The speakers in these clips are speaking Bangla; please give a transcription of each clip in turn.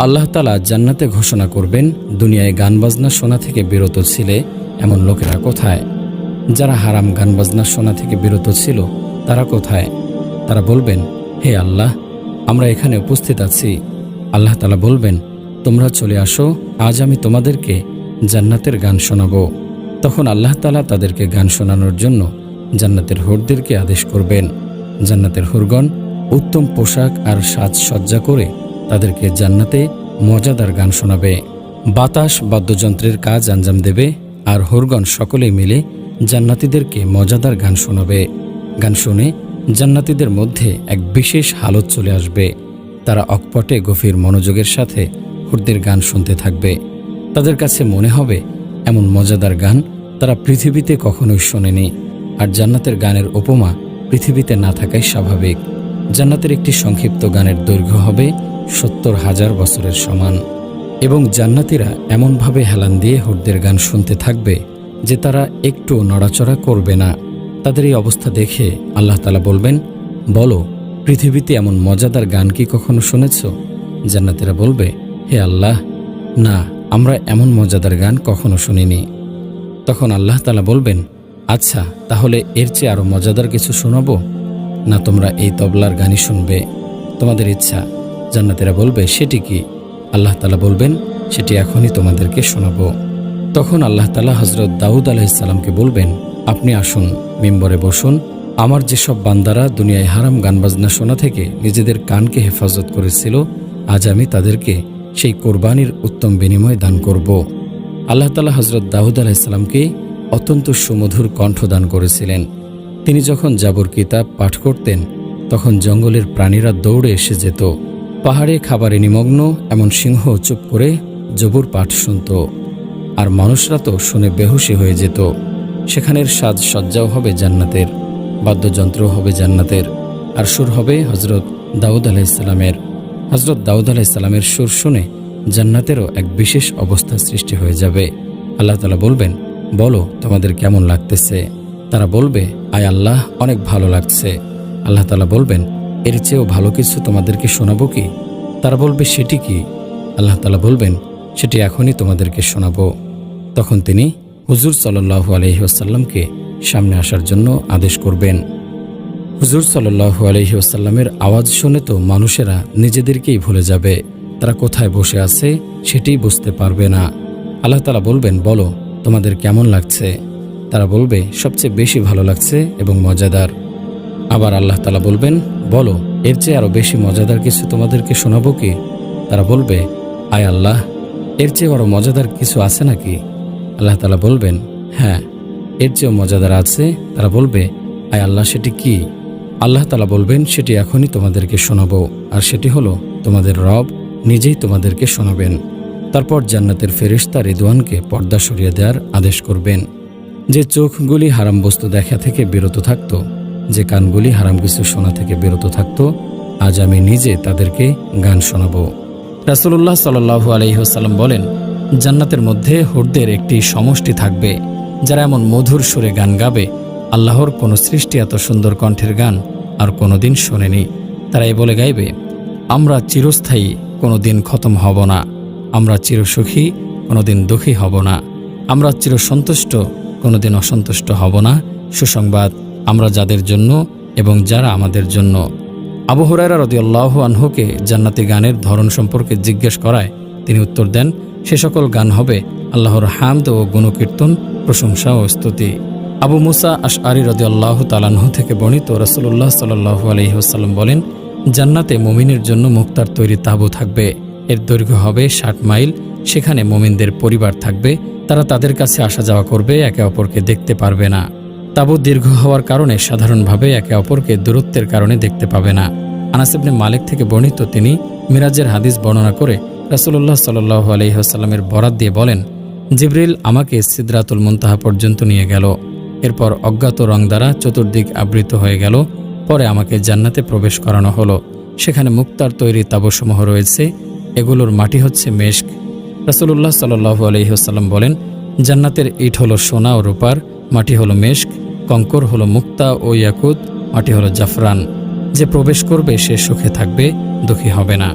আল্লাহ তালা জান্নাতে ঘোষণা করবেন, দুনিয়ায় গান বাজনা শোনা থেকে বিরত ছিলে এমন লোকেরা কোথায়? যারা হারাম গান বাজনা শোনা থেকে বিরত ছিল, তারা কোথায়? তারা বলবেন, হে আল্লাহ, আমরা এখানে উপস্থিত আছি। আল্লাহ তালা বলবেন, তোমরা চলে আসো, আজ আমি তোমাদেরকে জান্নাতের গান শোনাবো। তখন আল্লাহ তালা তাদেরকে গান শোনানোর জন্য জান্নাতের হুরদেরকে আদেশ করবেন। জান্নাতের হুরগণ উত্তম পোশাক আর সাজসজ্জা করে তাদেরকে জান্নাতে মজাদার গান শোনাবে। বাতাস বাদ্যযন্ত্রের কাজ আঞ্জাম দেবে আর হুরগণ সকলে মিলে জান্নাতীদেরকে মজাদার গান শোনাবে। গান শুনে জান্নাতীদের মধ্যে এক বিশেষ হালত চলে আসবে। তারা অকপটে গভীর মনোযোগের সাথে হুরদের গান শুনতে থাকবে। তাদের কাছে মনে হবে এমন মজাদার গান তারা পৃথিবীতে কখনোই শোনেনি। আর জান্নাতের গানের উপমা পৃথিবীতে না থাকাই স্বাভাবিক। জান্নাতের একটি সংক্ষিপ্ত গানের দৈর্ঘ্য হবে সত্তর হাজার বছরের সমান। এবং জান্নাতিরা এমনভাবে হেলান দিয়ে হুরদের গান শুনতে থাকবে যে তারা একটু নড়াচড়া করবে না। তাদের এই অবস্থা দেখে আল্লাহ তালা বলবেন, বলো, পৃথিবীতে এমন মজাদার গান কি কখনো শুনেছ? জান্নাতিরা বলবে, হে আল্লাহ, না, আমরা এমন মজাদার গান কখনো শুনিনি। তখন আল্লাহ তালা বলবেন আচ্ছা তাহলে এর চেয়ে আরও মজাদার কিছু শোনাবো? না, তোমরা এই তবলার গানই শুনবে। তোমাদের ইচ্ছা জান্নাতেরা বলবে, সেটি কি? আল্লাহ তালা বলবেন, সেটি এখনই তোমাদেরকে শোনাব। তখন আল্লাহ তালা হজরত দাউদ আলাইসাল্লামকে বলবেন, আপনি আসুন, মেম্বরে বসুন। আমার যেসব বান্দারা দুনিয়ায় হারাম গান বাজনা শোনা থেকে নিজেদের কানকে হেফাজত করেছিল, আজ আমি তাদেরকে সেই কোরবানির উত্তম বিনিময় দান করব। আল্লাহ তালা হজরত দাউদ আলাইসাল্লামকে অত্যন্ত সুমধুর কণ্ঠ দান করেছিলেন। তিনি যখন জাবর কিতাব পাঠ করতেন, তখন জঙ্গলের প্রাণীরা দৌড়ে এসে যেত। পাহাড়ে খাবারে নিমগ্ন এমন সিংহ চুপ করে জবুর পাঠ শুনত, আর মানুষরা তো শুনে বেহুশি হয়ে যেত, সেখানের সাজসজ্জাও হবে জান্নাতের বাদ্যযন্ত্র হবে জান্নাতের, আর সুর হবে হজরত দাউদ আলাইসাল্লামের হজরত দাউদ আলাইসাল্লামের সুর শুনে জান্নাতেরও এক বিশেষ অবস্থা সৃষ্টি হয়ে যাবে। আল্লাহ তালা বলবেন, বলো, তোমাদের কেমন লাগতেছে? তারা বলবে, আয় আল্লাহ, অনেক ভালো লাগছে। আল্লাহ তালা বলবেন এর চেয়েও ভালো কিছু তোমাদেরকে শোনাবো কি? তারা বলবে, সেটি কি? আল্লাহ তালা বলবেন, সেটি এখনই তোমাদেরকে শোনাবো। তখন তিনি হুজুর সাল্লাহু আলহিহাসাল্লামকে সামনে আসার জন্য আদেশ করবেন। হুজুর সাল্লাহু আলহিহাসাল্লামের আওয়াজ শুনে তো মানুষেরা নিজেদেরকেই ভুলে যাবে। তারা কোথায় বসে আছে সেটিই বুঝতে পারবে না। আল্লাহ তালা বলবেন, বলো, তোমাদের কেমন লাগছে? তারা বলবে, সবচেয়ে বেশি ভালো লাগছে এবং মজাদার। আবার আল্লাহ তালা বলবেন, বলো, এর চেয়ে আরও বেশি মজাদার কিছু তোমাদেরকে শোনাবো কি? তারা বলবে, আয় আল্লাহ, এর চেয়ে আরও মজাদার কিছু আছে নাকি? আল্লাহ তালা বলবেন হ্যাঁ এর চেয়েও মজাদার আছে। তারা বলবে, আয় আল্লাহ, সেটি কি? আল্লাহ তালা বলবেন, সেটি এখনই তোমাদেরকে শোনাবো, আর সেটি হলো, তোমাদের রব নিজেই তোমাদেরকে শোনাবেন। তারপর জান্নাতের ফেরিস্তা রিদওয়ানকে পর্দা সরিয়ে দেওয়ার আদেশ করবেন। যে চোখগুলি হারাম বস্তু দেখা থেকে বিরত থাকত যে কানগুলি হারাম কিছু শোনা থেকে বিরত থাকত, আজ আমি নিজে তাদেরকে গান শোনাবো। রাসুল্লাহ সাল্লাহু আলহিহাসাল্লাম বলেন, জান্নাতের মধ্যে হুরদের একটি সমষ্টি থাকবে, যারা এমন মধুর সুরে গান গাবে, আল্লাহর কোনো সৃষ্টি এত সুন্দর কণ্ঠের গান আর কোনোদিন শোনেনি। তারা এই বলে গাইবে, আমরা চিরস্থায়ী কোনো দিন খতম হব না। আমরা চিরসুখী কোনো দিন দুঃখী হব না। আমরা চিরসন্তুষ্ট কোনো দিন অসন্তুষ্ট হব না। সুসংবাদ আমরা যাদের জন্য এবং যারা আমাদের জন্য। আবু হুরায়রা রদিয়াল্লাহ আনহুকে জান্নাতি গানের ধরন সম্পর্কে জিজ্ঞেস করায়, তিনি উত্তর দেন, সে সকল গান হবে আল্লাহর হামদ ও গুণকীর্তন, প্রশংসা ও স্তুতি। আবু মুসা আশ আরি রদি আল্লাহ তালাহ থেকে বর্ণিত রসুল্লাহ সাল্লাহু আলহিহাসাল্লাম বলেন, জান্নাতে মমিনের জন্য মুক্তার তৈরি তাঁবু থাকবে। এর দৈর্ঘ্য হবে ষাট মাইল, সেখানে মমিনদের পরিবার থাকবে। তারা তাদের কাছে আসা যাওয়া করবে, একে অপরকে দেখতে পারবে না। তাবু দীর্ঘ হওয়ার কারণে সাধারণভাবে একে অপরকে দূরত্বের কারণে দেখতে পাবে না। আনাসিবনে মালিক থেকে বর্ণিত তিনি মিরাজের হাদিস বর্ণনা করে রাসুল্লাহ সাল্লাহ আলহিহাস্লামের বরাত দিয়ে বলেন, জিবরিল আমাকে সিদরাতুল মুনতাহা পর্যন্ত নিয়ে গেল। এরপর অজ্ঞাত রং দ্বারা চতুর্দিক আবৃত হয়ে গেল। পরে আমাকে জান্নাতে প্রবেশ করানো হলো। সেখানে মুক্তার তৈরি তাবসমূহ রয়েছে। এগুলোর মাটি হচ্ছে মেশক। রাসুল্লাহ সাল্লু আলহিহাস্লাম বলেন, জান্নাতের ইট হলো সোনা ও রূপার, মাটি হলো মেশক। কঙ্কর হলো মুক্তা ও ইয়াকুত মাটি হলো জাফরান। যে প্রবেশ করবে, সে সুখে থাকবে, দুঃখী হবে না।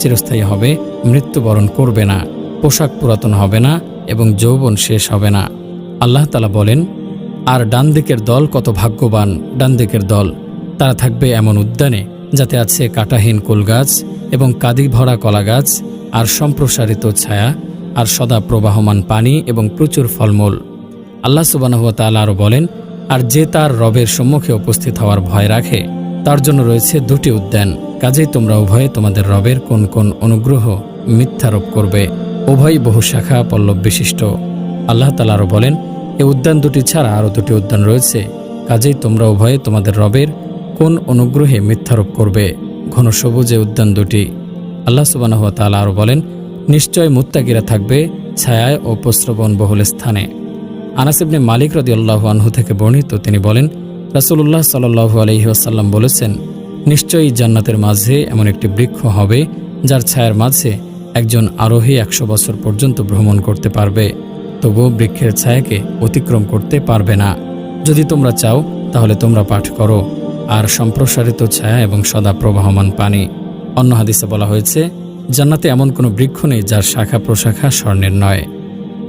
চিরস্থায়ী হবে, মৃত্যুবরণ করবে না। পোশাক পুরাতন হবে না এবং যৌবন শেষ হবে না। আল্লাহ তালা বলেন, আর ডান দিকের দল কত ভাগ্যবান, ডান দিকের দল। তারা থাকবে এমন উদ্যানে যাতে আছে কাটাহীন কুলগাছ এবং কাদি ভরা কলা গাছ আর সম্প্রসারিত ছায়া আর সদা প্রবাহমান পানি এবং প্রচুর ফলমূল। আল্লাহ সুবানহ তাল আরও বলেন আর যে তার রবের সম্মুখে উপস্থিত হওয়ার ভয় রাখে, তার জন্য রয়েছে দুটি উদ্যান। কাজেই তোমরা উভয়ে তোমাদের রবের কোন কোন অনুগ্রহ মিথ্যারোপ করবে। উভয় বহু শাখা পল্লব বিশিষ্ট। আল্লাহ তালা আরও বলেন এই উদ্যান দুটি ছাড়া আরও দুটি উদ্যান রয়েছে। কাজেই তোমরা উভয়ে তোমাদের রবের কোন অনুগ্রহে মিথ্যারোপ করবে। ঘন সবুজে উদ্যান দুটি। আল্লাহ সুবাহ তালা আরও বলেন, নিশ্চয় মুত্তাকিরা থাকবে ছায়ায় ও প্রস্রবণ বহুল স্থানে। আনাসিবনে মালিক রদি আল্লাহ আনহু থেকে বর্ণিত, তিনি বলেন রাসুল্লাহ সাল্লু আলহি আসাল্লাম বলেছেন, নিশ্চয়ই জান্নাতের মাঝে এমন একটি বৃক্ষ হবে, যার ছায়ার মাঝে একজন আরোহী একশো বছর পর্যন্ত ভ্রমণ করতে পারবে। তবুও বৃক্ষের ছায়াকে অতিক্রম করতে পারবে না। যদি তোমরা চাও, তাহলে তোমরা পাঠ করো। আর সম্প্রসারিত ছায়া এবং সদা প্রবাহমান পানি। অন্য হাদিসে বলা হয়েছে, জান্নাতে এমন কোনো বৃক্ষ নেই যার শাখা প্রশাখা স্বর্ণের নয়।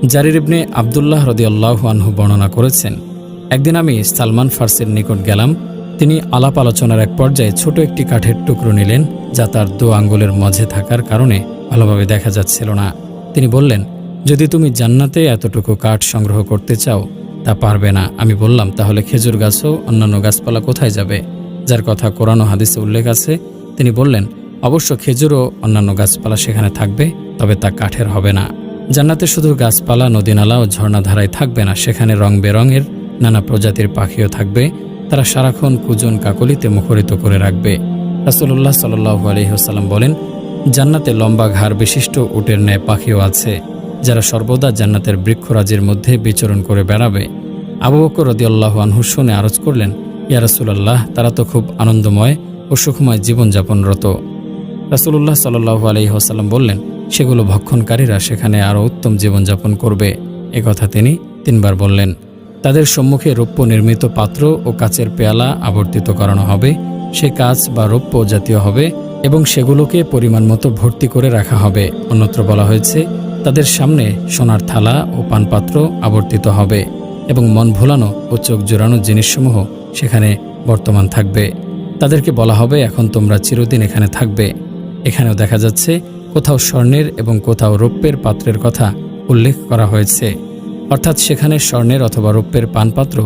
জারির ইবনে আবদুল্লাহ রদিয়াল্লাহ আনহু বর্ণনা করেছেন, একদিন আমি সালমান ফার্সের নিকট গেলাম। তিনি আলাপ আলোচনার এক পর্যায়ে ছোট একটি কাঠের টুকরো নিলেন, যা তার দু আঙ্গুলের মাঝে থাকার কারণে ভালোভাবে দেখা যাচ্ছিল না। তিনি বললেন, যদি তুমি জান্নাতে এতটুকু কাঠ সংগ্রহ করতে চাও, তা পারবে না। আমি বললাম, তাহলে খেজুর গাছও অন্যান্য গাছপালা কোথায় যাবে? যার কথা কোরআন হাদিসে উল্লেখ আছে। তিনি বললেন, অবশ্য খেজুরও অন্যান্য গাছপালা সেখানে থাকবে, তবে তা কাঠের হবে না। জান্নাতে শুধু গাছপালা, নদীনালা ও ঝর্ণাধারায় থাকবে না, সেখানে রং বেরঙের নানা প্রজাতির পাখিও থাকবে। তারা সারাক্ষণ কুজন কাকলিতে মুখরিত করে রাখবে। রাসুল্লাহ সাল্লু আলহিহাসাল্লাম বলেন, জান্নাতে লম্বা ঘাড় বিশিষ্ট উটের ন্যায় পাখিও আছে, যারা সর্বদা জান্নাতের বৃক্ষরাজির মধ্যে বিচরণ করে বেড়াবে। আবু বকর রদিয়াল্লাহ আনহু শুনে আরজ করলেন, ইয়া রাসুলাল্লাহ, তারা তো খুব আনন্দময় ও সুখময় জীবনযাপনরত। রাসুল্লাহ সাল্লু আলহিহাসাল্লাম বললেন সেগুলো ভক্ষণকারীরা সেখানে আরও উত্তম জীবনযাপন করবে। কথা তিনি তিনবার বললেন। তাদের সম্মুখে রৌপ্য নির্মিত পাত্র ও কাচের পেয়ালা আবর্তিত করানো হবে। সে কাচ বা রৌপ্য জাতীয় হবে এবং সেগুলোকে পরিমাণ মতো ভর্তি করে রাখা হবে। অন্যত্র বলা হয়েছে, তাদের সামনে সোনার থালা ও পানপাত্র আবর্তিত হবে এবং মন ভোলানো ও চোখ জোড়ানো জিনিসসমূহ সেখানে বর্তমান থাকবে। তাদেরকে বলা হবে, এখন তোমরা চিরদিন এখানে থাকবে। এখানেও দেখা যাচ্ছে কোথাও স্বর্ণের এবং কোথাও রৌপ্যের পাত্রের কথা উল্লেখ করা হয়েছে। অর্থাৎ সেখানে স্বর্ণের অথবা রৌপ্যের পানপাত্র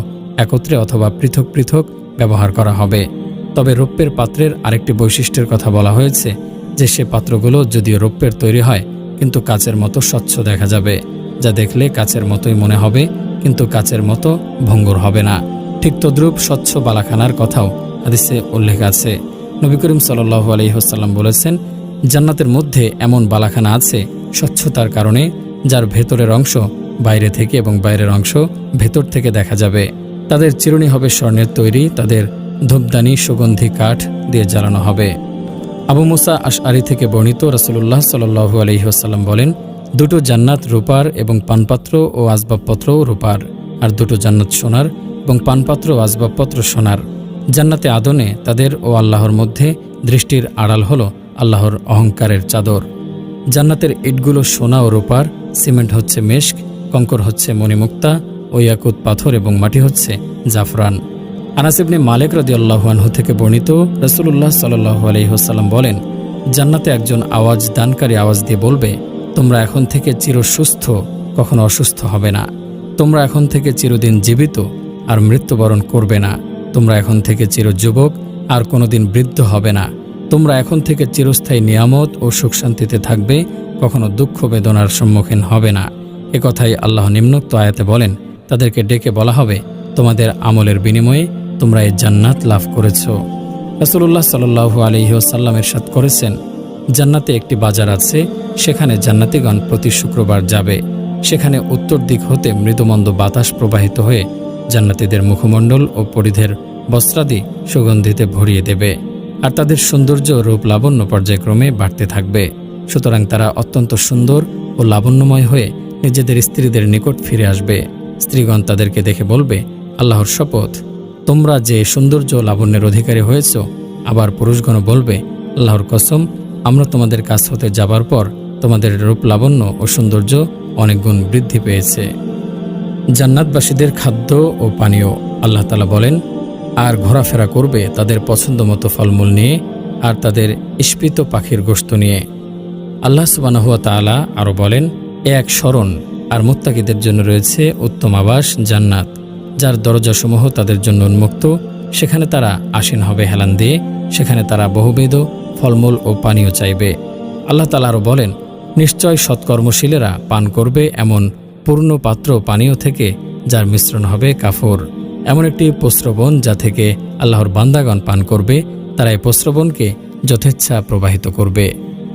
একত্রে অথবা পৃথক পৃথক ব্যবহার করা হবে। তবে রৌপ্যের পাত্রের আরেকটি বৈশিষ্ট্যের কথা বলা হয়েছে যে সে পাত্রগুলো যদিও রৌপ্যের তৈরি হয়, কিন্তু কাচের মতো স্বচ্ছ দেখা যাবে, যা দেখলে কাচের মতোই মনে হবে, কিন্তু কাচের মতো ভঙ্গুর হবে না। ঠিক তদ্রূপ স্বচ্ছ বালাখানার কথাও হাদিসে উল্লেখ আছে। নবী করিম সাল্লু আলহিহসাল্লাম বলেছেন জান্নাতের মধ্যে এমন বালাখানা আছে স্বচ্ছতার কারণে, যার ভেতরের অংশ বাইরে থেকে এবং বাইরের অংশ ভেতর থেকে দেখা যাবে। তাদের চিরুনি হবে স্বর্ণের তৈরি, তাদের ধূপদানি সুগন্ধি কাঠ দিয়ে জ্বালানো হবে। আবু মুসা আশ আশআরি থেকে বর্ণিত রসুল্লাহ সাল্লু আলহিহাসাল্লাম বলেন, দুটো জান্নাত রূপার এবং পানপাত্র ও আসবাবপত্রও রূপার, আর দুটো জান্নাত সোনার এবং পানপাত্র ও আসবাবপত্র সোনার। জান্নাতে আদনে তাদের ও আল্লাহর মধ্যে দৃষ্টির আড়াল হল আল্লাহর অহংকারের চাদর। জান্নাতের ইটগুলো সোনা ও রূপার, সিমেন্ট হচ্ছে মেশক, কঙ্কর হচ্ছে মণিমুক্তা ও ইয়াকুত পাথর এবং মাটি হচ্ছে জাফরান। আনাসিবনে মালিক রদি আল্লাহুয়ানহু থেকে বর্ণিত রসুল্লাহ সাল্লাহ আলহিহসাল্লাম বলেন, জান্নাতে একজন আওয়াজ দানকারী আওয়াজ দিয়ে বলবে, তোমরা এখন থেকে চির সুস্থ, কখনো অসুস্থ হবে না। তোমরা এখন থেকে চিরদিন জীবিত আর মৃত্যুবরণ করবে না। তোমরা এখন থেকে চির যুবক আর কোনোদিন বৃদ্ধ হবে না। তোমরা এখন থেকে চিরস্থায়ী নিয়ামত ও সুখ শান্তিতে থাকবে, কখনো দুঃখ বেদনার সম্মুখীন হবে না। এ কথাই আল্লাহ নিম্নোক্ত আয়াতে বলেন, তাদেরকে ডেকে বলা হবে, তোমাদের আমলের বিনিময়ে তোমরা এই জান্নাত লাভ করেছ। রসুল্লাহ সাল্লু আলহিহসাল্লামের সাথ করেছেন, জান্নাতে একটি বাজার আছে, সেখানে জান্নাতিগণ প্রতি শুক্রবার যাবে। সেখানে উত্তর দিক হতে মৃদুমন্দ বাতাস প্রবাহিত হয়ে জান্নাতিদের মুখমণ্ডল ও পরিধের বস্ত্রাদি সুগন্ধিতে ভরিয়ে দেবে। আর তাদের সৌন্দর্য রূপ লাবণ্য পর্যায়ক্রমে বাড়তে থাকবে। সুতরাং তারা অত্যন্ত সুন্দর ও লাবণ্যময় হয়ে নিজেদের স্ত্রীদের নিকট ফিরে আসবে। স্ত্রীগণ তাদেরকে দেখে বলবে, আল্লাহর শপথ। তোমরা যে সৌন্দর্য লাবণ্যের অধিকারী হয়েছ। আবার পুরুষগণ বলবে, আল্লাহর কসম, আমরা তোমাদের কাছ হতে যাবার পর তোমাদের রূপ লাবণ্য ও সৌন্দর্য অনেক গুণ বৃদ্ধি পেয়েছে। জান্নাতবাসীদের খাদ্য ও পানীয়, আল্লাহ তালা বলেন আর ঘোরাফেরা করবে তাদের পছন্দ মতো ফলমূল নিয়ে আর তাদের ইস্পিত পাখির গোস্ত নিয়ে। আল্লাহ সুবানাহুয়া তালা আরও বলেন, এ এক স্মরণ, আর মোত্তাকিদের জন্য রয়েছে উত্তম আবাস, জান্নাত। যার দরজাসমূহ তাদের জন্য উন্মুক্ত, সেখানে তারা আসীন হবে হেলান দিয়ে, সেখানে তারা বহুবিধ ফলমূল ও পানীয় চাইবে। আল্লাহ তালা আরও বলেন, নিশ্চয় সৎকর্মশীলেরা পান করবে এমন পূর্ণ পাত্র পানীয় থেকে, যার মিশ্রণ হবে কাফর। এমন একটি প্রস্রবণ যা থেকে আল্লাহর বান্দাগণ পান করবে, তারা এই প্রস্রবণকে যথেচ্ছা প্রবাহিত করবে।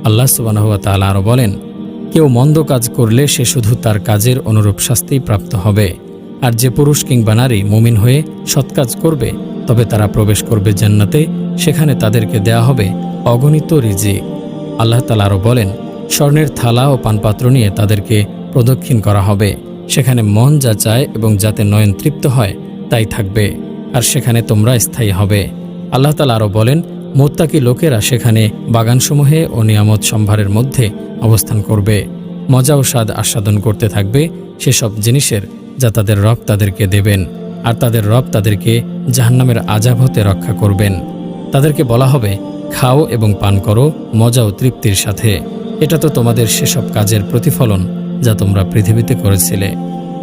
আল্লাহ সুবানাহুয়া তালা আরও বলেন, কেউ মন্দ কাজ করলে সে শুধু তার কাজের অনুরূপ শাস্তি প্রাপ্ত হবে। আর যে পুরুষ কিংবা নারী মুমিন হয়ে সৎ কাজ করবে, তবে তারা প্রবেশ করবে জান্নাতে, সেখানে তাদেরকে দেয়া হবে অগণিত রিজিক। আল্লাহ তালা আরও বলেন, স্বর্ণের থালা ও পানপাত্র নিয়ে তাদেরকে প্রদক্ষিণ করা হবে। সেখানে মন যা চায় এবং যাতে নয়ন তৃপ্ত হয় তাই থাকবে, আর সেখানে তোমরা স্থায়ী হবে। আল্লাহ তালা আরও বলেন, মোত্তাকি লোকেরা সেখানে বাগানসমূহে ও নিয়ামত সম্ভারের মধ্যে অবস্থান করবে। মজা ও স্বাদ আস্বাদন করতে থাকবে সেসব জিনিসের যা তাদের রব তাদেরকে দেবেন, আর তাদের রব তাদেরকে জাহান্নামের আজাব হতে রক্ষা করবেন। তাদেরকে বলা হবে, খাও এবং পান করো, মজা ও তৃপ্তির সাথে। এটা তো তোমাদের সেসব কাজের প্রতিফলন যা তোমরা পৃথিবীতে করেছিলে।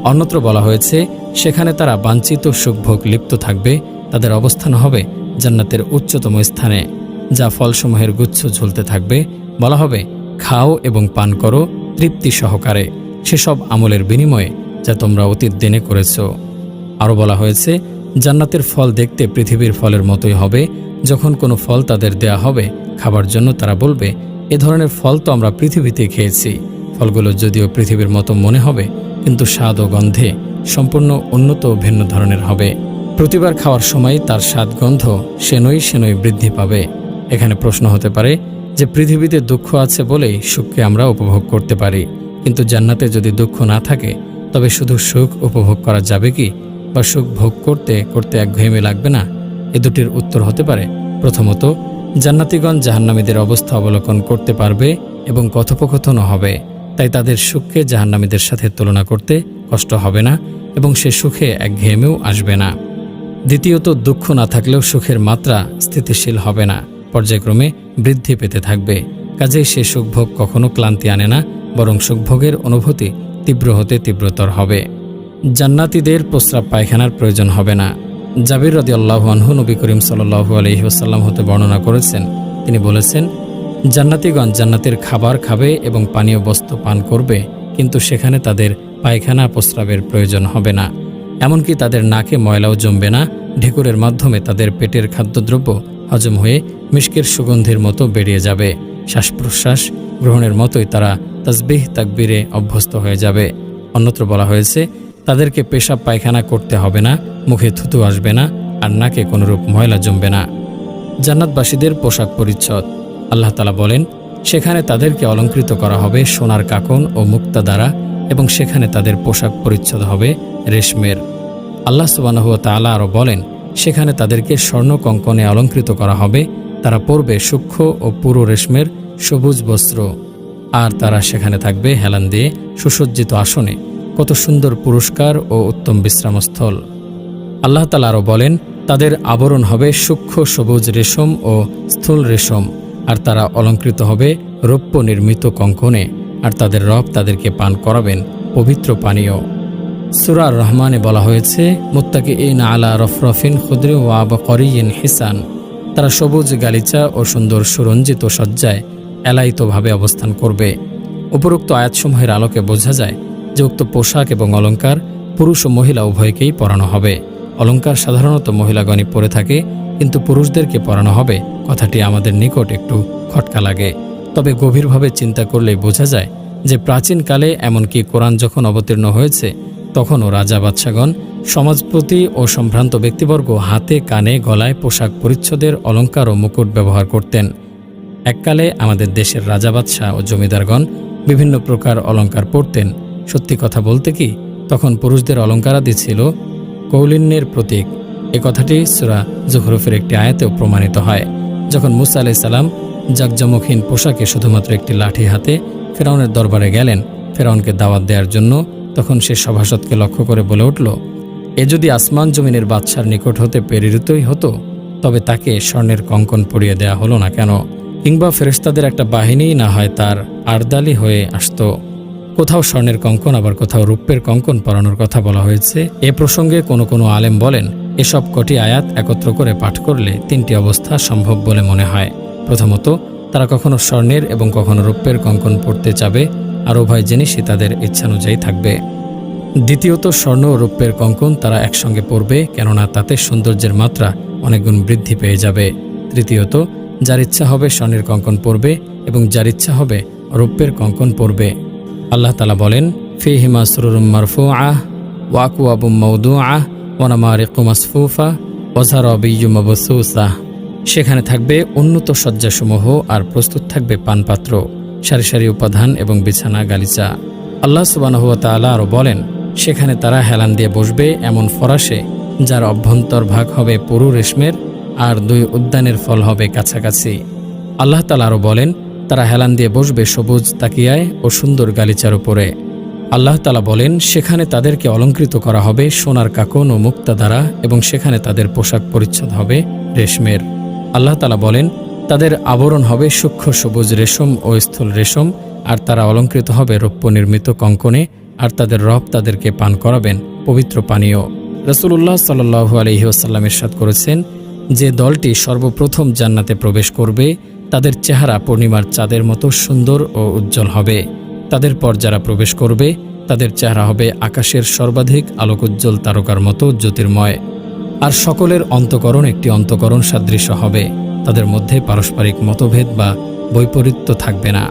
অন্যত্র বলা হয়েছে, সেখানে তারা বাঞ্ছিত, সুখভোগ, লিপ্ত থাকবে, তাদের অবস্থান হবে জান্নাতের উচ্চতম স্থানে, যা ফলসমূহের গুচ্ছ ঝুলতে থাকবে। বলা হবে, খাও এবং পান করো, তৃপ্তি সহকারে, সেসব আমলের বিনিময়ে যা তোমরা অতীত দিনে করেছ। আরও বলা হয়েছে, জান্নাতের ফল দেখতে পৃথিবীর ফলের মতোই হবে, যখন কোনো ফল তাদের দেয়া হবে, খাবার জন্য তারা বলবে, এ ধরনের ফল তো আমরা পৃথিবীতে খেয়েছি। ফলগুলো যদিও পৃথিবীর মতো মনে হবে কিন্তু স্বাদ ও গন্ধে সম্পূর্ণ উন্নত ভিন্ন ধরনের হবে। প্রতিবার খাওয়ার সময় তার স্বাদ গন্ধ সেনই সেনই বৃদ্ধি পাবে। এখানে প্রশ্ন হতে পারে যে পৃথিবীতে দুঃখ আছে বলেই সুখকে আমরা উপভোগ করতে পারি। কিন্তু জান্নাতে যদি দুঃখ না থাকে, তবে শুধু সুখ উপভোগ করা যাবে কি? বা সুখ ভোগ করতে করতে এক একঘেয়েমি লাগবে না? এ দুটির উত্তর হতে পারে, প্রথমত, জান্নাতিগণ জাহান্নামীদের অবস্থা অবলোকন করতে পারবে এবং কথোপকথনও হবে। তাই তাদের সুখকে জাহান্নামীদের সাথে তুলনা করতে কষ্ট হবে না এবং সে সুখে একঘেয়েমেও আসবে না। দ্বিতীয়ত, দুঃখ না থাকলেও সুখের মাত্রা স্থিতিশীল হবে না। পর্যায়ক্রমে বৃদ্ধি পেতে থাকবে। কাজেই সে সুখভোগ কখনো ক্লান্তি আনে না, বরং সুখভোগের অনুভূতি তীব্র হতে তীব্রতর হবে। জান্নাতীদের প্রস্রাব পায়খানার প্রয়োজন হবে না। জাবির রদি আল্লাহ আনহু নবী করিম সাল্লু আলহিহাসাল্লাম হতে বর্ণনা করেছেন। তিনি বলেছেন জান্নাতিগণ জান্নাতের খাবার খাবে এবং পানীয় বস্তু পান করবে, কিন্তু সেখানে তাদের পায়খানা প্রস্রাবের প্রয়োজন হবে না। এমনকি তাদের নাকে ময়লাও জমবে না। ঢেকুরের মাধ্যমে তাদের পেটের খাদ্যদ্রব্য হজম হয়ে মিষ্কের সুগন্ধির মতো বেরিয়ে যাবে। শ্বাস প্রশ্বাস গ্রহণের মতোই তারা তাসবিহ, তাকবীরে অভ্যস্ত হয়ে যাবে। অন্যত্র বলা হয়েছে, তাদেরকে পেশাব পায়খানা করতে হবে না, মুখে থুতু আসবে না, আর নাকে কোনোরূপ ময়লা জমবে না। জান্নাতবাসীদের পোশাক পরিচ্ছদ। আল্লাহ তালা বলেন, সেখানে তাদেরকে অলঙ্কৃত করা হবে সোনার কাকন ও মুক্তা দ্বারা এবং সেখানে তাদের পোশাক পরিচ্ছদ হবে রেশমের। আল্লাহ সুবাহ তালা আরও বলেন, সেখানে তাদেরকে স্বর্ণ কঙ্কনে অলঙ্কৃত করা হবে, তারা পরবে সূক্ষ্ম ও পুরো রেশমের সবুজ বস্ত্র। আর তারা সেখানে থাকবে হেলান দিয়ে সুসজ্জিত আসনে। কত সুন্দর পুরস্কার ও উত্তম বিশ্রামস্থল। আল্লাহ তালা আরও বলেন, তাদের আবরণ হবে সূক্ষ্ম সবুজ রেশম ও স্থূল রেশম। আর তারা অলঙ্কৃত হবে রৌপ্য নির্মিত কঙ্কনে, আর তাদের রব তাদেরকে পান করাবেন পবিত্র পানীয়। সুরার রহমানে বলা হয়েছে মুত্তাকি না আলা রফরফিন খুদ্রি ওয়াব করিয়েন হিসান। তারা সবুজ গালিচা ও সুন্দর সুরঞ্জিত সজ্জায় এলায়িতভাবে অবস্থান করবে। উপরোক্ত আয়াতসমূহের আলোকে বোঝা যায় যে উক্ত পোশাক এবং অলঙ্কার পুরুষ ও মহিলা উভয়কেই পরানো হবে। অলঙ্কার সাধারণত মহিলাগণই পরে থাকে, কিন্তু পুরুষদেরকে পরানো হবে। কথাটি আমাদের নিকট একটু খটকা লাগে। তবে গভীরভাবে চিন্তা করলেই বোঝা যায় যে প্রাচীনকালে এমনকি কোরআন যখন অবতীর্ণ হয়েছে, তখনও রাজা বাদশাগণ সমাজপ্রতি ও সম্ভ্রান্ত ব্যক্তিবর্গ হাতে, কানে, গলায় পোশাক পরিচ্ছদের অলঙ্কার ও মুকুট ব্যবহার করতেন। এককালে আমাদের দেশের রাজা বাদশাহ ও জমিদারগণ বিভিন্ন প্রকার অলঙ্কার পরতেন। সত্যি কথা বলতে কি, তখন পুরুষদের অলঙ্কারাদি ছিল কৌলিন্যের প্রতীক। এ কথাটি সুরা জুহরফের একটি আয়াতেও প্রমাণিত হয়। যখন মুসা আলাইসাল্লাম জাকজমকহীন পোশাকে শুধুমাত্র একটি লাঠি হাতে ফেরাউনের দরবারে গেলেন, ফেরাউনকে দাওয়াত দেওয়ার জন্য, তখন সে সভাসদকে লক্ষ্য করে বলে উঠল, এ যদি আসমান জমিনের বাদশার নিকট হতে প্রেরিতই হতো, তবে তাকে স্বর্ণের কঙ্কন পরিয়ে দেয়া হলো না কেন? কিংবা ফেরেস্তাদের একটা বাহিনীই না হয় তার আর্দালি হয়ে আসতো। কোথাও স্বর্ণের কঙ্কন, আবার কোথাও রূপের কঙ্কন পরানোর কথা বলা হয়েছে। এ প্রসঙ্গে কোনো কোনো আলেম বলেন, এসব কটি আয়াত একত্র করে পাঠ করলে তিনটি অবস্থা সম্ভব বলে মনে হয়। প্রথমত, তারা কখনো স্বর্ণের এবং কখনো রূপের কঙ্কন পড়তে চাবে আর উভয় জিনিসই তাদের ইচ্ছানুযায়ী থাকবে। দ্বিতীয়ত, স্বর্ণ ও রূপের কঙ্কন তারা একসঙ্গে পড়বে, কেননা তাতে সৌন্দর্যের মাত্রা অনেক গুণ বৃদ্ধি পেয়ে যাবে। তৃতীয়ত, যার ইচ্ছা হবে স্বর্ণের কঙ্কন পরবে এবং যার ইচ্ছা হবে রৌপ্যের কঙ্কন পরবে আল্লাহ তালা বলেন ফি হিমা মারফু আহ ওয়াকু আবু মৌদু আহ ওনামারিকু মাসফুফা ওজার অবিয়ু মবসুসাহ সেখানে থাকবে উন্নত শয্যাসমূহ আর প্রস্তুত থাকবে পানপাত্র, সারি সারি উপাদান এবং বিছানা, গালিচা। আল্লাহ সুবানহুয়া তালা আরও বলেন, সেখানে তারা হেলান দিয়ে বসবে এমন ফরাসে, যার অভ্যন্তর ভাগ হবে পুরু রেশমের আর দুই উদ্যানের ফল হবে কাছাকাছি। আল্লাহ তালা আরও বলেন তারা হেলান দিয়ে বসবে সবুজ তাকিয়ায় ও সুন্দর গালিচার উপরে। আল্লাহ তালা বলেন, সেখানে তাদেরকে অলঙ্কৃত করা হবে সোনার কাকন ও মুক্তা দ্বারা এবং সেখানে তাদের পোশাক পরিচ্ছদ হবে রেশমের। আল্লাহ তালা বলেন, তাদের আবরণ হবে সূক্ষ্ম সবুজ রেশম ও স্থূল রেশম, আর তারা অলঙ্কৃত হবে রৌপ্য নির্মিত কঙ্কনে, আর তাদের রব তাদেরকে পান করাবেন পবিত্র পানীয়। রসুল্লাহ সাল্লু আলহিউসাল্লাম ইরশাদ করেছেন, যে দলটি সর্বপ্রথম জান্নাতে প্রবেশ করবে তাদের চেহারা পূর্ণিমার চাঁদের মতো সুন্দর ও উজ্জ্বল হবে। তাদের পর যারা প্রবেশ করবে, তাদের চেহারা হবে আকাশের সর্বাধিক আলোকোজ্জ্বল তারকার মতো জ্যোতির্ময়। আর সকলের অন্তকরণ একটি অন্তকরণ সাদৃশ্য হবে। তাদের মধ্যে পারস্পরিক মতভেদ বা বৈপরীত্য থাকবে না।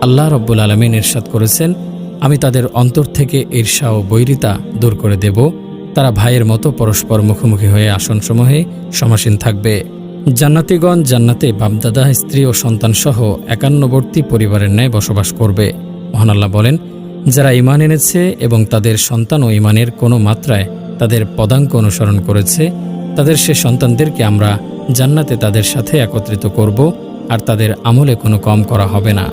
আল্লাহ রব্বুল আলমিন ইরশাদ করেছেন, আমি তাদের অন্তর থেকে ঈর্ষা ও বৈরিতা দূর করে দেব। তারা ভাইয়ের মতো পরস্পর মুখোমুখি হয়ে আসনসমূহে সমাসীন থাকবে। জান্নাতিগণ জান্নাতে বাপদাদা, স্ত্রী ও সন্তানসহ একান্নবর্তী পরিবারের ন্যায় বসবাস করবে। মহানাল্লাহ বলেন, যারা ইমান এনেছে এবং তাদের সন্তান ও ইমানের কোনো মাত্রায় তাদের পদাঙ্ক অনুসরণ করেছে, তাদের সে সন্তানদেরকে আমরা জান্নাতে তাদের সাথে একত্রিত করব, আর তাদের আমলে কোনো কম করা হবে না।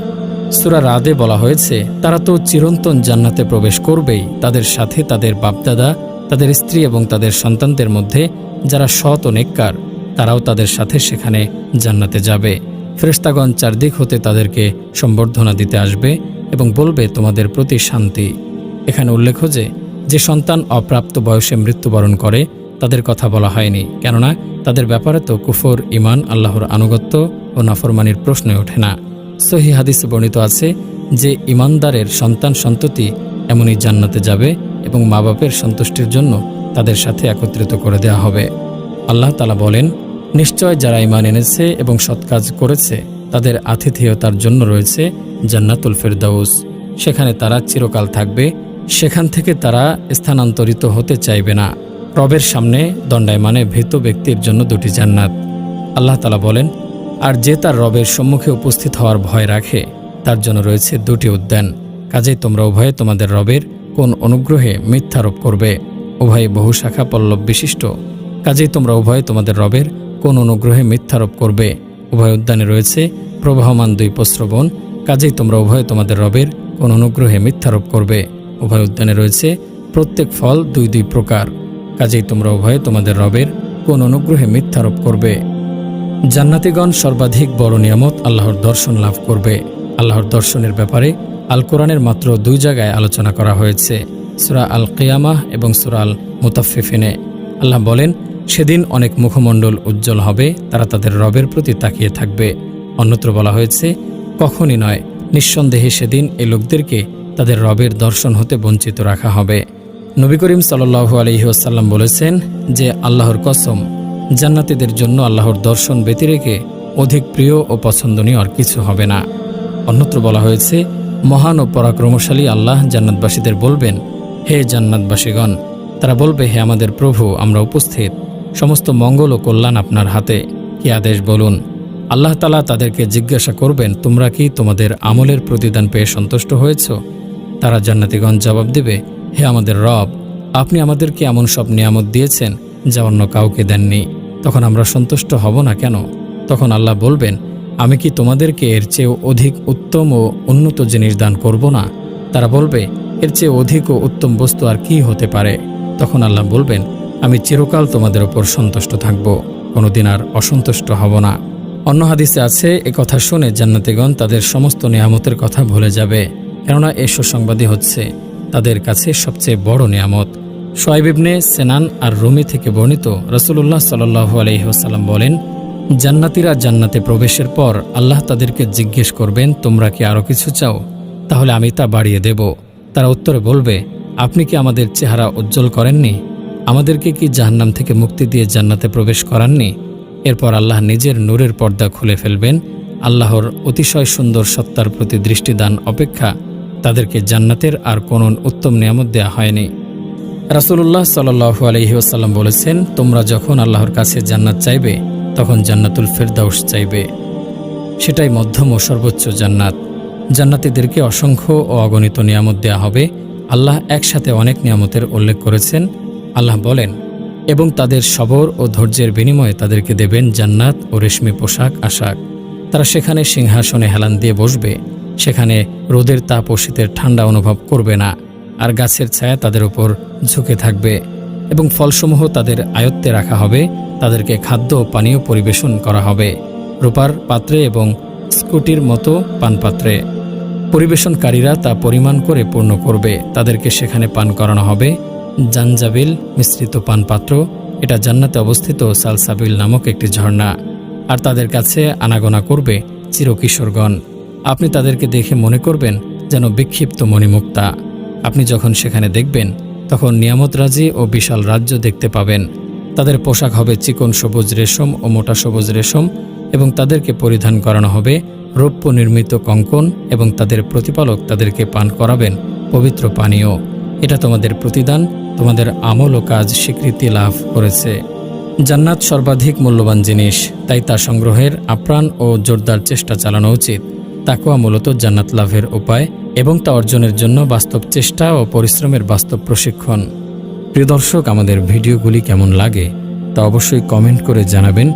সুরা রাদে বলা হয়েছে, তারা তো চিরন্তন জান্নাতে প্রবেশ করবেই। তাদের সাথে তাদের বাপদাদা, তাদের স্ত্রী এবং তাদের সন্তানদের মধ্যে যারা সৎ ও নেককার তারাও তাদের সাথে সেখানে জান্নাতে যাবে। ফেরেস্তাগণ চারদিক হতে তাদেরকে সম্বর্ধনা দিতে আসবে এবং বলবে, তোমাদের প্রতি শান্তি। এখানে উল্লেখ যে যে সন্তান অপ্রাপ্ত বয়সে মৃত্যুবরণ করে, তাদের কথা বলা হয়নি। কেননা, তাদের ব্যাপারে তো কুফর ইমান আল্লাহর আনুগত্য ও নাফরমানির প্রশ্নই ওঠে না। সহি হাদিসে বর্ণিত আছে যে ইমানদারের সন্তান সন্ততি এমনই জান্নাতে যাবে এবং মা বাপের সন্তুষ্টির জন্য তাদের সাথে একত্রিত করে দেওয়া হবে। আল্লাহ তালা বলেন নিশ্চয় যারা ইমান এনেছে এবং সৎ কাজ করেছে, তাদের আতিথেয়তার জন্য রয়েছে জান্নাতুল ফেরদাউস। সেখানে তারা চিরকাল থাকবে, সেখান থেকে তারা স্থানান্তরিত হতে চাইবে না। রবের সামনে দণ্ডায়মানে ভীত ব্যক্তির জন্য দুটি জান্নাত। আল্লাহ তালা বলেন, আর যে তার রবের সম্মুখে উপস্থিত হওয়ার ভয় রাখে, তার জন্য রয়েছে দুটি উদ্যান। কাজেই তোমরা উভয়ে তোমাদের রবের কোন অনুগ্রহে মিথ্যারোপ করবে। উভয়ে বহু শাখা পল্লব বিশিষ্ট। কাজেই তোমরা উভয়ে তোমাদের রবের কোন অনুগ্রহে মিথ্যারোপ করবে। উভয় উদ্যানে রয়েছে প্রবাহমান দুই প্রস্রবণ। কাজেই তোমরা উভয় তোমাদের রবের কোন অনুগ্রহে মিথ্যারোপ করবে। উভয় উদ্যানে রয়েছে প্রত্যেক ফল দুই দুই প্রকার। কাজেই তোমরা উভয়ে তোমাদের রবের কোন অনুগ্রহে মিথ্যারোপ করবে। জান্নাতিগণ সর্বাধিক বড় নিয়ামত আল্লাহর দর্শন লাভ করবে। আল্লাহর দর্শনের ব্যাপারে আল কোরআনের মাত্র দুই জায়গায় আলোচনা করা হয়েছে। সুরা আল কিয়ামাহ এবং সুরা আল মুতাফিফিনে আল্লাহ বলেন সেদিন অনেক মুখমণ্ডল উজ্জ্বল হবে, তারা তাদের রবের প্রতি তাকিয়ে থাকবে। অন্যত্র বলা হয়েছে, কখনই নয়, নিঃসন্দেহে সেদিন এ লোকদেরকে তাদের রবের দর্শন হতে বঞ্চিত রাখা হবে। নবী করিম সাল্লু আলহিহাসাল্লাম বলেছেন যে, আল্লাহর কসম, জান্নাতিদের জন্য আল্লাহর দর্শন ব্যতি রেখে অধিক প্রিয় ও পছন্দনীয় আর কিছু হবে না। অন্যত্র বলা হয়েছে, মহান ও পরাক্রমশালী আল্লাহ জান্নাতবাসীদের বলবেন, হে জান্নাতবাসীগণ, তারা বলবে, হে আমাদের প্রভু, আমরা উপস্থিত। সমস্ত মঙ্গল ও কল্যাণ আপনার হাতে। কি আদেশ বলুন, আল্লাহ তালা তাদেরকে জিজ্ঞাসা করবেন, তোমরা কি তোমাদের আমলের প্রতিদান পেয়ে সন্তুষ্ট হয়েছ? তারা জান্নাতিগঞ্জ জবাব দেবে, হে আমাদের রব, আপনি আমাদেরকে এমন সব নিয়ামত দিয়েছেন যা অন্য কাউকে দেননি। তখন আমরা সন্তুষ্ট হব না কেন? তখন আল্লাহ বলবেন, আমি কি তোমাদেরকে এর চেয়ে অধিক উত্তম ও উন্নত জিনিস দান করব না? তারা বলবে, এর চেয়ে অধিক ও উত্তম বস্তু আর কি হতে পারে? তখন আল্লাহ বলবেন আমি চিরকাল তোমাদের ওপর সন্তুষ্ট থাকব, কোনোদিন আর অসন্তুষ্ট হব না। অন্য হাদিসে আছে, এ কথা শুনে জান্নাতিগণ তাদের সমস্ত নিয়ামতের কথা ভুলে যাবে, কেননা এ সুসংবাদই হচ্ছে, তাদের কাছে সবচেয়ে বড় নিয়ামত। সোয়াইব ইবনে সেনান আর রুমি থেকে বর্ণিত রসুল্লাহ সাল্লাহ আলহিহাসাল্লাম বলেন, জান্নাতিরা জান্নাতে প্রবেশের পর আল্লাহ তাদেরকে জিজ্ঞেস করবেন, তোমরা কি আরও কিছু চাও? তাহলে আমি তা বাড়িয়ে দেব। তারা উত্তরে বলবে, আপনি কি আমাদের চেহারা উজ্জ্বল করেননি? আমাদেরকে কি জাহান্নাম থেকে মুক্তি দিয়ে জান্নাতে প্রবেশ করাননি? এরপর আল্লাহ নিজের নূরের পর্দা খুলে ফেলবেন। আল্লাহর অতিশয় সুন্দর সত্তার প্রতি দৃষ্টিদান অপেক্ষা তাদেরকে জান্নাতের আর কোনো উত্তম নিয়ামত দেয়া হয়নি। রাসুল্লাহ সাল্লাহু আলহিউসাল্লাম বলেছেন, তোমরা যখন আল্লাহর কাছে জান্নাত চাইবে, তখন জান্নাতুল ফেরদাউস চাইবে। সেটাই মধ্যম ও সর্বোচ্চ জান্নাত। জান্নাতীদেরকে অসংখ্য ও অগণিত নিয়ামত দেয়া হবে। আল্লাহ একসাথে অনেক নিয়ামতের উল্লেখ করেছেন। আল্লাহ বলেন, এবং তাদের সবর ও ধৈর্যের বিনিময়ে তাদেরকে দেবেন জান্নাত ও রেশমি পোশাক, আশাক। তারা সেখানে সিংহাসনে হেলান দিয়ে বসবে, সেখানে রোদের তাপ ও শীতের ঠান্ডা অনুভব করবে না, আর গাছের ছায়া তাদের উপর ঝুঁকে থাকবে, এবং ফলসমূহ তাদের আয়ত্তে রাখা হবে, তাদেরকে খাদ্য ও পানীয় পরিবেশন করা হবে, রূপার পাত্রে এবং স্কুটির মতো পানপাত্রে। পরিবেশনকারীরা তা পরিমাণ করে পূর্ণ করবে, তাদেরকে সেখানে পান করানো হবে জানজাবিল মিশ্রিত পানপাত্র, এটা জান্নাতে অবস্থিত সালসাবিল নামক একটি ঝর্ণা। আর তাদের কাছে আনাগোনা করবে চিরকিশোরগণ। আপনি তাদেরকে দেখে মনে করবেন যেন বিক্ষিপ্ত মণিমুক্তা। আপনি যখন সেখানে দেখবেন, তখন নিয়ামতরাজি ও বিশাল রাজ্য দেখতে পাবেন। তাদের পোশাক হবে চিকন সবুজ রেশম ও মোটা সবুজ রেশম এবং তাদেরকে পরিধান করানো হবে রৌপ্য নির্মিত কঙ্কন এবং তাদের প্রতিপালক তাদেরকে পান করাবেন পবিত্র পানীয়। এটা তোমাদের প্রতিদান তোমাদের আমল ও কাজ স্বীকৃতি লাভ করেছে। জান্নাত সর্বাধিক মূল্যবান জিনিস, তাই তা সংগ্রহের আপ্রাণ ও জোরদার চেষ্টা চালানো উচিত। তাকুয়া মূলত জান্নাত লাভের উপায় এবং তা অর্জনের জন্য বাস্তব চেষ্টা ও পরিশ্রমের বাস্তব প্রশিক্ষণ। প্রিয় দর্শক, আমাদের ভিডিওগুলি কেমন লাগে তা অবশ্যই কমেন্ট করে জানাবেন।